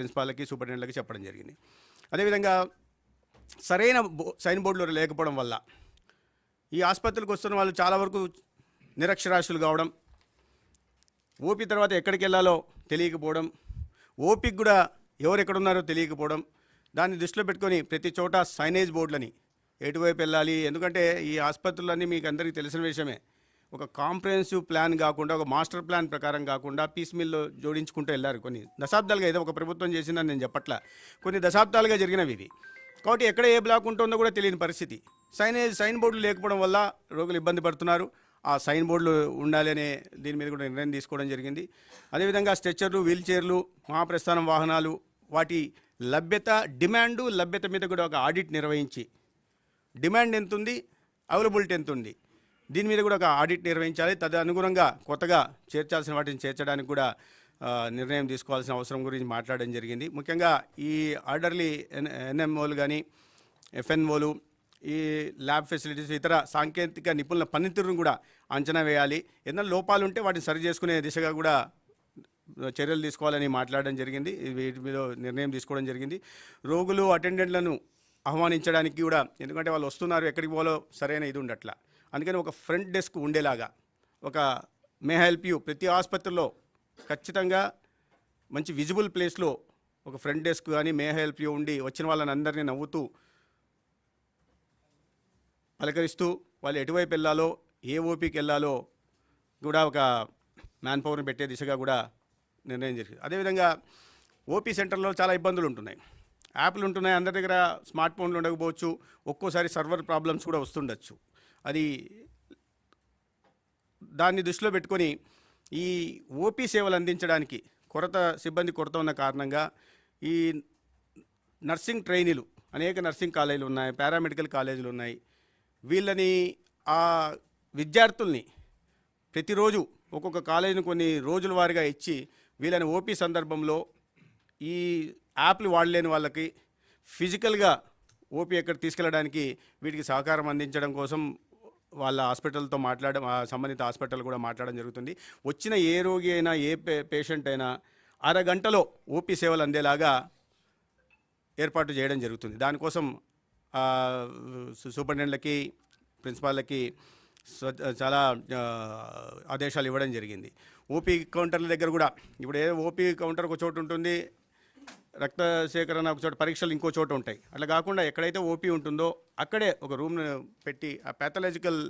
ప్రిన్సిపాల్కి సూపరింటెండెంట్లకి చెప్పడం జరిగింది. అదేవిధంగా సరైన బో- సైన్ బోర్డులు లేకపోవడం వల్ల ఈ ఆసుపత్రికి వస్తున్న వాళ్ళు చాలా వరకు నిరక్షరాస్యులు కావడం ఓపీ తర్వాత ఎక్కడికి వెళ్ళాలో తెలియకపోవడం ఓపీకి కూడా ఎవరు ఎక్కడున్నారో తెలియకపోవడం దాన్ని దృష్టిలో పెట్టుకొని ప్రతి చోట సైనేజ్ బోర్డులని ఎటువైపు వెళ్ళాలి ఎందుకంటే ఈ ఆసుపత్రులన్నీ మీకు అందరికీ తెలిసిన విషయమే. ఒక కాంప్రహెన్సివ్ ప్లాన్ కాకుండా ఒక మాస్టర్ ప్లాన్ ప్రకారం కాకుండా పీస్ మిల్లో జోడించుకుంటూ వెళ్ళారు కొన్ని దశాబ్దాలుగా ఏదో ఒక ప్రభుత్వం చేసిందని నేను చెప్పట్లా. కొన్ని దశాబ్దాలుగా జరిగినవి ఇవి. కాబట్టి ఎక్కడ ఏ బ్లాక్ ఉంటుందో కూడా తెలియని పరిస్థితి. సైనేజ్ సైన్ బోర్డులు లేకపోవడం వల్ల రోగులు ఇబ్బంది పడుతున్నారు. ఆ సైన్ బోర్డులు ఉండాలి అనే దీని మీద కూడా నిర్ణయం తీసుకోవడం జరిగింది. అదేవిధంగా స్ట్రెచ్చర్లు వీల్ చైర్లు మహాప్రస్థానం వాహనాలు వాటి లభ్యత డిమాండు లభ్యత మీద కూడా ఒక ఆడిట్ నిర్వహించి. డిమాండ్ ఎంత ఉంది అవైలబిలిటీ ఎంత ఉంది దీని మీద కూడా ఒక ఆడిట్ నిర్వహించాలి. తదనుగుణంగా కొత్తగా చేర్చాల్సిన వాటిని చేర్చడానికి కూడా నిర్ణయం తీసుకోవాల్సిన అవసరం గురించి మాట్లాడడం జరిగింది. ముఖ్యంగా ఈ ఆర్డర్లీ ఎన్ ఎన్ఎంఓలు కానీ ఎఫ్ఎన్ఓలు ఈ ల్యాబ్ ఫెసిలిటీస్ ఇతర సాంకేతిక నిపుణుల పనితీరును కూడా అంచనా వేయాలి. ఏదైనా లోపాలు ఉంటే వాటిని సరి చేసుకునే దిశగా కూడా చర్యలు తీసుకోవాలని మాట్లాడడం జరిగింది. వీటి మీద నిర్ణయం తీసుకోవడం జరిగింది. రోగులు అటెండెంట్లను ఆహ్వానించడానికి కూడా ఎందుకంటే వాళ్ళు వస్తున్నారు ఎక్కడికి పోలో సరైన ఇది ఉండట్లా. అందుకని ఒక ఫ్రంట్ డెస్క్ ఉండేలాగా ఒక మే హెల్ప్ యూ ప్రతి ఆసుపత్రిలో ఖచ్చితంగా మంచి విజిబుల్ ప్లేస్లో ఒక ఫ్రంట్ డెస్క్ కానీ మే హెల్ప్ యూ ఉండి వచ్చిన వాళ్ళని అందరినీ నవ్వుతూ పలకరిస్తూ వాళ్ళు ఎటువైపు వెళ్ళాలో ఏ ఓపీకి వెళ్ళాలో కూడా ఒక మ్యాన్ పవర్ని పెట్టే దిశగా కూడా నిర్ణయం జరిగింది. అదేవిధంగా ఓపీ సెంటర్లో చాలా ఇబ్బందులు ఉంటున్నాయి. యాప్లు ఉంటున్నాయి అందరి దగ్గర స్మార్ట్ ఫోన్లు ఉండకపోవచ్చు ఒక్కోసారి సర్వర్ ప్రాబ్లమ్స్ కూడా వస్తుండొచ్చు. అది దాన్ని దృష్టిలో పెట్టుకొని ఈ ఓపీ సేవలు అందించడానికి కొరత సిబ్బంది కొరత ఉన్న కారణంగా ఈ నర్సింగ్ ట్రైనీలు అనేక నర్సింగ్ కాలేజీలు ఉన్నాయి పారామెడికల్ కాలేజీలు ఉన్నాయి. వీళ్ళని ఆ విద్యార్థుల్ని ప్రతిరోజు ఒక్కొక్క కాలేజీని కొన్ని రోజుల వారీగా ఇచ్చి వీళ్ళని ఓపీ సందర్భంలో ఈ యాప్లు వాడలేని వాళ్ళకి ఫిజికల్గా ఓపీ ఎక్కడ తీసుకెళ్ళడానికి వీటికి సహకారం అందించడం కోసం వాళ్ళ హాస్పిటల్తో మాట్లాడడం సంబంధిత హాస్పిటల్ కూడా మాట్లాడడం జరుగుతుంది. వచ్చిన ఏ రోగి అయినా ఏ పే పేషెంట్ అయినా అరగంటలో ఓపీ సేవలు అందేలాగా ఏర్పాటు చేయడం జరుగుతుంది. దానికోసం సూపరింటెండెంట్లకి ప్రిన్సిపాల్లకి చాలా ఆదేశాలు ఇవ్వడం జరిగింది. ఓపీ కౌంటర్ల దగ్గర కూడా ఇప్పుడు ఏ ఓపీ కౌంటర్ ఒక చోటు ఉంటుంది రక్త సేకరణ ఒక చోట పరీక్షలు ఇంకో చోట ఉంటాయి. అట్లా కాకుండా ఎక్కడైతే ఓపీ ఉంటుందో అక్కడే ఒక రూమ్ పెట్టి ఆ ప్యాథలాజికల్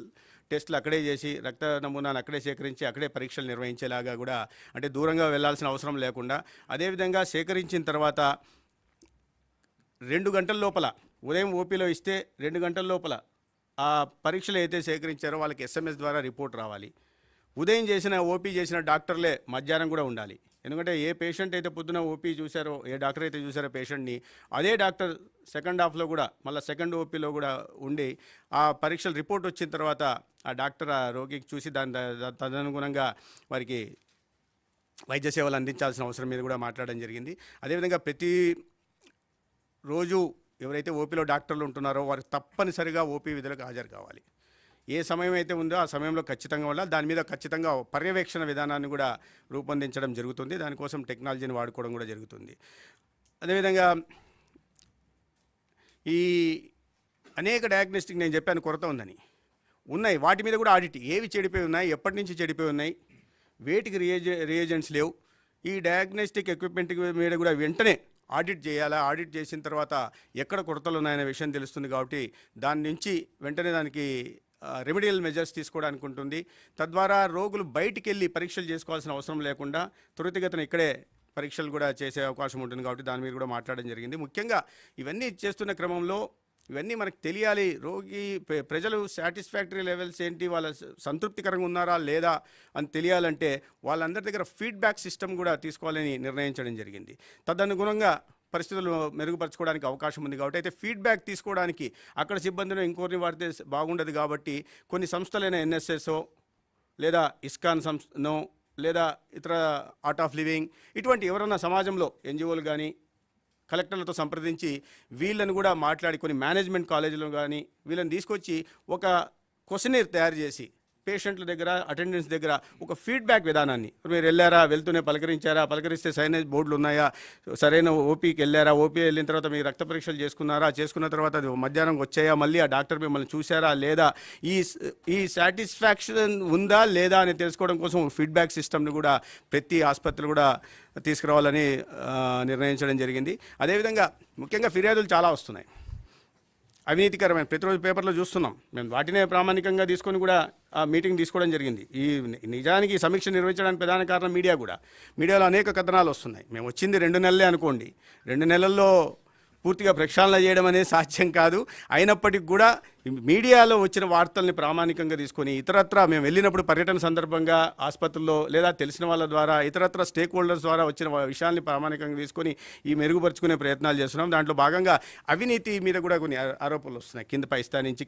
టెస్టులు అక్కడే చేసి రక్త నమూనాలు అక్కడే సేకరించి అక్కడే పరీక్షలు నిర్వహించేలాగా కూడా అంటే దూరంగా వెళ్ళాల్సిన అవసరం లేకుండా అదేవిధంగా సేకరించిన తర్వాత రెండు గంటల లోపల ఉదయం ఓపీలో ఇస్తే రెండు గంటల లోపల ఆ పరీక్షలు అయితే సేకరించారో వాళ్ళకి ఎస్ఎంఎస్ ద్వారా రిపోర్ట్ రావాలి. ఉదయం చేసిన ఓపీ చేసిన డాక్టర్లే మధ్యాహ్నం కూడా ఉండాలి. ఎందుకంటే ఏ పేషెంట్ అయితే పొద్దున ఓపీ చూశారో ఏ డాక్టర్ అయితే చూశారో పేషెంట్ని అదే డాక్టర్ సెకండ్ హాఫ్లో కూడా మళ్ళీ సెకండ్ ఓపీలో కూడా ఉండి ఆ పరీక్షల రిపోర్ట్ వచ్చిన తర్వాత ఆ డాక్టర్ ఆ రోగికి చూసి దాని తదనుగుణంగా వారికి వైద్య సేవలు అందించాల్సిన అవసరం మీద కూడా మాట్లాడడం జరిగింది. అదేవిధంగా ప్రతి రోజు ఎవరైతే ఓపీలో డాక్టర్లు ఉంటున్నారో వారికి తప్పనిసరిగా ఓపీ విధులకు హాజరు కావాలి. ఏ సమయం అయితే ఉందో ఆ సమయంలో ఖచ్చితంగా ఉండాలి. దాని మీద ఖచ్చితంగా పర్యవేక్షణ విధానాన్ని కూడా రూపొందించడం జరుగుతుంది. దానికోసం టెక్నాలజీని వాడుకోవడం కూడా జరుగుతుంది. అదేవిధంగా ఈ అనేక డయాగ్నోస్టిక్ నేను చెప్పాను కొరత ఉందని. ఉన్నాయి. వాటి మీద కూడా ఆడిట్ ఏవి చెడిపోయి ఉన్నాయి? ఎప్పటి నుంచి చెడిపోయి ఉన్నాయి? వేటికి రియేజ రియేజెంట్స్ లేవు? ఈ డయాగ్నోస్టిక్ ఎక్విప్మెంట్ మీద కూడా వెంటనే ఆడిట్ చేయాలా? ఆడిట్ చేసిన తర్వాత ఎక్కడ కొరతలు ఉన్నాయనే విషయం తెలుస్తుంది కాబట్టి దాని నుంచి వెంటనే దానికి రెమెడియల్ మెజర్స్ తీసుకోవడానికి ఉంటుంది. తద్వారా రోగులు బయటికి వెళ్ళి పరీక్షలు చేసుకోవాల్సిన అవసరం లేకుండా త్వరితగతిన ఇక్కడే పరీక్షలు కూడా చేసే అవకాశం ఉంటుంది కాబట్టి దాని మీద కూడా మాట్లాడడం జరిగింది. ముఖ్యంగా ఇవన్నీ చేస్తున్న క్రమంలో ఇవన్నీ మనకు తెలియాలి. రోగి ప్రజలు సాటిస్ఫాక్టరీ లెవెల్స్ ఏంటి? వాళ్ళ స- సంతృప్తికరంగా ఉన్నారా? లేదా? అని తెలియాలంటే వాళ్ళందరి దగ్గర ఫీడ్బ్యాక్ సిస్టమ్ కూడా తీసుకోవాలని నిర్ణయించడం జరిగింది. తదనుగుణంగా పరిస్థితులు మెరుగుపరచుకోవడానికి అవకాశం ఉంది కాబట్టి అయితే ఫీడ్బ్యాక్ తీసుకోవడానికి అక్కడ సిబ్బందిని ఇంకోరిని వాడితే బాగుండదు కాబట్టి కొన్ని సంస్థలైన ఎన్ఎస్ఎస్ఓ లేదా ఇస్కాన్ సంస్థనో లేదా ఇతర ఆర్ట్ ఆఫ్ లివింగ్ ఇటువంటి ఎవరన్నా సమాజంలో ఎన్జిఓలు కానీ కలెక్టర్లతో సంప్రదించి వీళ్ళని కూడా మాట్లాడి కొన్ని మేనేజ్మెంట్ కాలేజీలు కానీ వీళ్ళని తీసుకొచ్చి ఒక క్వశ్చనీర్ తయారు చేసి పేషెంట్ల దగ్గర అటెండెన్స్ దగ్గర ఒక ఫీడ్బ్యాక్ విధానాన్ని. మీరు వెళ్ళారా వెళ్తూనే పలకరించారా పలకరిస్తే సైనేజ్ బోర్డులు ఉన్నాయా సరైన ఓపీకి వెళ్ళారా ఓపీ వెళ్ళిన తర్వాత మీరు రక్త పరీక్షలు చేసుకున్నారా చేసుకున్న తర్వాత అది మధ్యాహ్నం వచ్చాయా మళ్ళీ ఆ డాక్టర్ మిమ్మల్ని చూశారా లేదా ఈ ఈ సాటిస్ఫాక్షన్ ఉందా లేదా అని తెలుసుకోవడం కోసం ఫీడ్బ్యాక్ సిస్టమ్ని కూడా ప్రతి ఆసుపత్రి కూడా తీసుకురావాలని నిర్ణయించడం జరిగింది. అదేవిధంగా ముఖ్యంగా ఫిర్యాదులు చాలా వస్తున్నాయి. అవినీతికరమైన ప్రతిరోజు పేపర్లో చూస్తున్నాం. మేము వాటినే ప్రామాణికంగా తీసుకొని కూడా ఆ మీటింగ్ తీసుకోవడం జరిగింది. ఈ నిజానికి సమీక్ష నిర్వహించడానికి ప్రధాన కారణం మీడియా కూడా. మీడియాలో అనేక కథనాలు వస్తున్నాయి. మేము వచ్చింది రెండు నెలలే అనుకోండి. రెండు నెలల్లో పూర్తిగా ప్రక్షాళన చేయడం అనేది సాధ్యం కాదు. అయినప్పటికీ కూడా మీడియాలో వచ్చిన వార్తల్ని ప్రామాణికంగా తీసుకొని ఇతరత్ర మేము వెళ్ళినప్పుడు పర్యటన సందర్భంగా ఆసుపత్రుల్లో లేదా తెలిసిన వాళ్ళ ద్వారా ఇతరత్ర స్టేక్ హోల్డర్స్ ద్వారా వచ్చిన విషయాల్ని ప్రామాణికంగా తీసుకొని ఈ మెరుగుపరుచుకునే ప్రయత్నాలు చేస్తున్నాం. దాంట్లో భాగంగా అవినీతి మీద కూడా కొన్ని ఆరోపణలు వస్తున్నాయి. కింద పై స్థాయి నుంచి